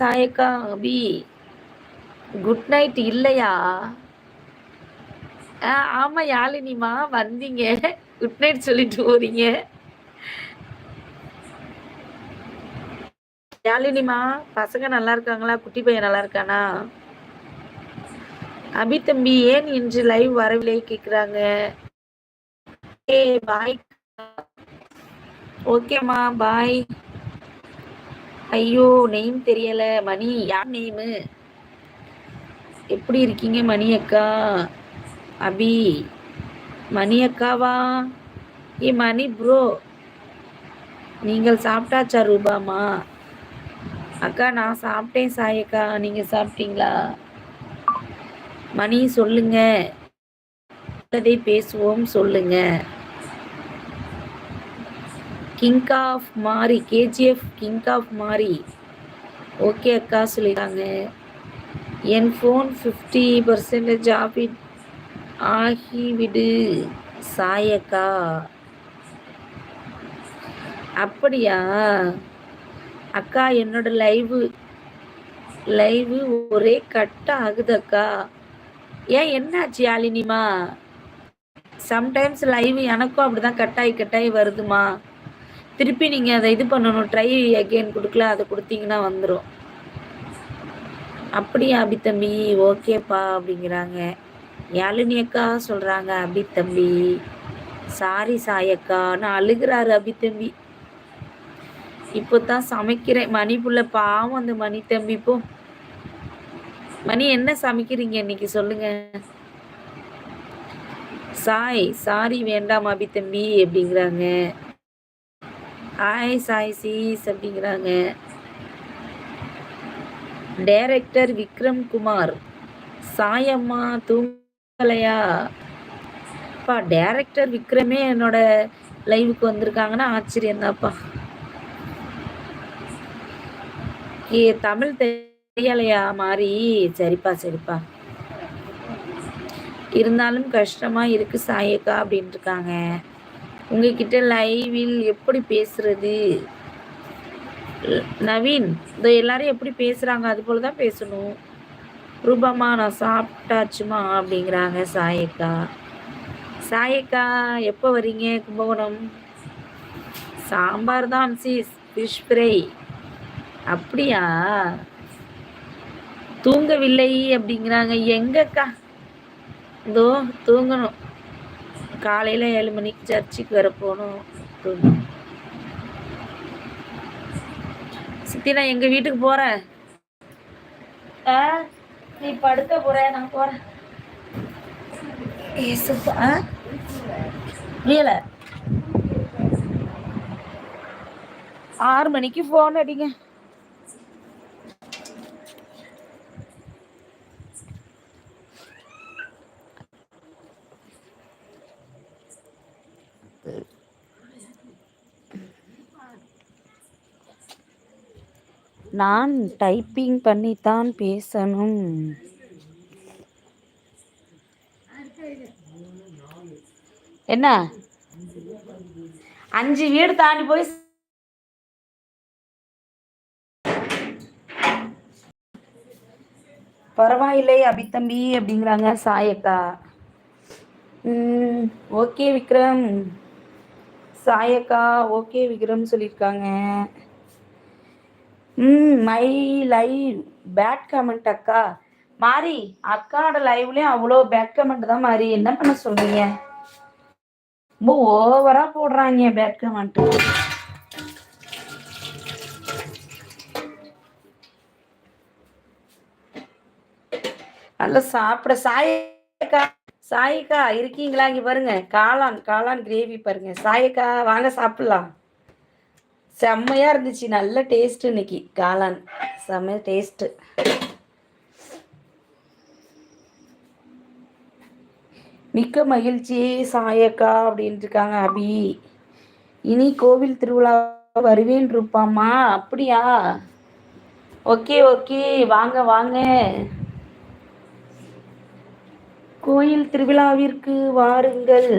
சாயக்கா அபி. Good night இல்லையா? ஆ ஆமாம் யாழினிமா வந்தீங்க. குட் நைட் சொல்லிட்டு போறீங்க. யாழினிமா பசங்க நல்லா இருக்காங்களா? குட்டி பையன் நல்லா இருக்கானா? அபி தம்பி ஏன் இன்று லைவ் வரவில்லை கேட்குறாங்க ஏ பாய் ஓகேம்மா பாய் ஐயோ நெய்ம் தெரியல. மணி யார் நெய்மு எப்படி இருக்கீங்க மணி அக்கா? அபி மணி அக்காவா? ஏ மணி ப்ரோ நீங்கள் சாப்பிட்டாச்சா ரூபாமா? அக்கா நான் சாப்பிட்டேன் சாயக்கா. நீங்கள் சாப்பிட்டீங்களா? மணி சொல்லுங்க. உள்ளதை பேசுவோம் சொல்லுங்க. King of Mari KGF king of Mari okay அக்கா சொல்லிட்டாங்க. என் ஃபோன் ஃபிஃப்டி பர்சன்டேஜ் ஆஃப் ஆகிவிடு. சாயக்கா அப்படியா? அக்கா என்னோட லைவு லைவு ஒரே கட் ஆகுது அக்கா. ஏன் என்னாச்சு யாழினிமா சம்டைம்ஸ் லைவ் எனக்கும் அப்படிதான் கட்டாயி கட்டாயி வருதுமா? திருப்பி நீங்கள் அதை இது பண்ணணும் ட்ரை அகெயின் கொடுக்கல அதை கொடுத்தீங்கன்னா வந்துடும் அப்படியா அபி தம்பி ஓகேப்பா அப்படிங்கிறாங்க. யாழினி அக்கா சொல்கிறாங்க அபி தம்பி சாரி சாயக்கா நான் அழுகிறாரு அபி தம்பி. இப்போ தான் சமைக்கிறேன். மணி புள்ள பாவம் அந்த மணி தம்பி இப்போ மணி என்ன சமைக்கிறீங்க இன்னைக்கு சொல்லுங்க. சாய் சாரி வேண்டாம் அபி தம்பி அப்படிங்கிறாங்க. ஹாய் சாய் சீஸ் அப்படிங்கிறாங்க டைரக்டர் விக்ரம் குமார் சாயம்மா தூங்கலையா? அப்பா டைரக்டர் விக்ரமே என்னோட லைவுக்கு வந்திருக்காங்கன்னா ஆச்சரியம் தான்ப்பா ஏ தமிழ் தெரியலையா மாறி? சரிப்பா சரிப்பா. இருந்தாலும் கஷ்டமா இருக்கு சாயக்கா அப்படின்ட்டு இருக்காங்க. உங்ககிட்ட லைவில் எப்படி பேசுறது? நவீன் இந்த எல்லாரும் எப்படி பேசுறாங்க? அது போல தான் பேசணும். ரூபமா நான் சாப்பிட்டாச்சுமா? அப்படிங்கிறாங்க சாயக்கா. சாயக்கா எப்போ வரீங்க? கும்பகோணம்? சாம்பார் தான் சீஸ் ஃபிஷ் ஃப்ரை அப்படியா? தூங்கவில்லை அப்படிங்கிறாங்க. எங்கக்கா? இதோ தூங்கணும். காலையில் ஏழு மணிக்கு சர்ச்சுக்கு வர போகணும். சித்தி நான் எங்கள் வீட்டுக்கு போகிறேன் ஆ நீ படுக்க போற நான் போகிறேன் ஏசுப்பா ஆ? புரியல. ஆறு மணிக்கு ஃபோன் அடிங்க. நான் டைப்பிங் பண்ணித்தான் பேசணும். என்ன? அஞ்சு வீடு தாண்டி போய் பரவாயில்லை அபித்தம்பி அப்படிங்கிறாங்க சாயக்கா. ஓகே விக்ரம். சாயக்கா ஓகே விக்ரம் சொல்லியிருக்காங்க. ம் மை லைவ் பேட் கமெண்ட் அக்கா. மாறி அக்காவோட லைவ்லயும் அவ்வளோ பேட் கமெண்ட் தான் மாறி என்ன பண்ண சொல்றீங்க? ரொம்ப ஓவரா போடுறாங்க பேட் கமெண்ட் நல்லா சாப்பிட. சாயக்கா சாயக்கா இருக்கீங்களா? இங்க பாருங்க. காளான் காளான் கிரேவி பாருங்க. சாயக்கா வாங்க சாப்பிடலாம். செம்மையா இருந்துச்சு. நல்ல டேஸ்ட் இன்னைக்கு. காளான். செம்ம டேஸ்ட் மிக்க மகிழ்ச்சி சாயக்கா அப்படின்ட்டு இருக்காங்க அபி. இனி கோவில் திருவிழா வருவேன் இருப்பாம்மா அப்படியா? Okay okay. வாங்க வாங்க. கோயில் திருவிழாவிற்கு வாருங்கள்.